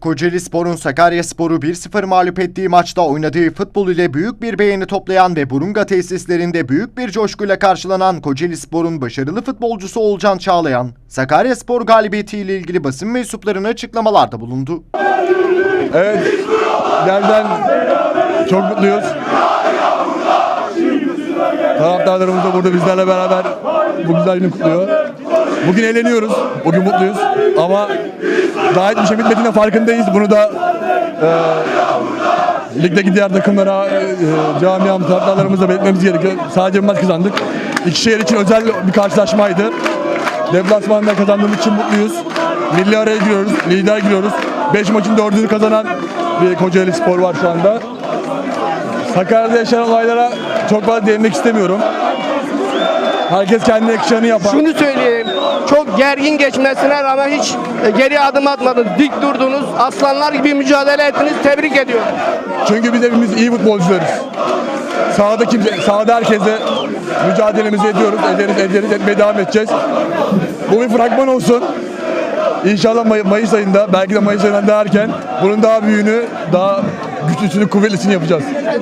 Kocaeli Spor'un Sakarya Spor'u 1-0 mağlup ettiği maçta oynadığı futbol ile büyük bir beğeni toplayan ve Burunga tesislerinde büyük bir coşkuyla karşılanan Kocaeli Spor'un başarılı futbolcusu Olcan Çağlayan, Sakarya Spor galibiyetiyle ilgili basın mensuplarına açıklamalarda bulundu. Evet, gerçekten çok mutluyuz. Taraftarlarımız da burada bizlerle beraber bu güzel günü kutluyor. Bugün eğleniyoruz, bugün mutluyuz ama daha hiçbir şey bitmediğine farkındayız. Bunu da e, ligdeki diğer takımlara, e, camiamız, taraftarlarımızla belirtmemiz gerekiyor. Sadece bir maç kazandık. İki şehir için özel bir karşılaşmaydı. Deplasmanda kazandığımız için mutluyuz. Milli araya giriyoruz, lider giriyoruz. 5 maçın 4'ünü kazanan bir Kocaeli Spor var şu anda. Sakarya'da yaşanan olaylara çok fazla değinmek istemiyorum. Herkes kendine yakışanı yapar. Şunu söyleyeyim. Çok gergin geçmesine rağmen hiç e, geri adım atmadınız. Dik durdunuz. Aslanlar gibi mücadele ettiniz. Tebrik ediyorum. Çünkü biz hepimiz iyi futbolcularız. Sahada kimse, sahada herkese mücadelemizi ediyoruz, ederiz, ederiz, etmeye devam edeceğiz. Bu bir fragman olsun. İnşallah May- Mayıs ayında, belki de Mayıs ayından daha erken bunun daha büyüğünü, daha güçlüsünü, kuvvetlisini yapacağız.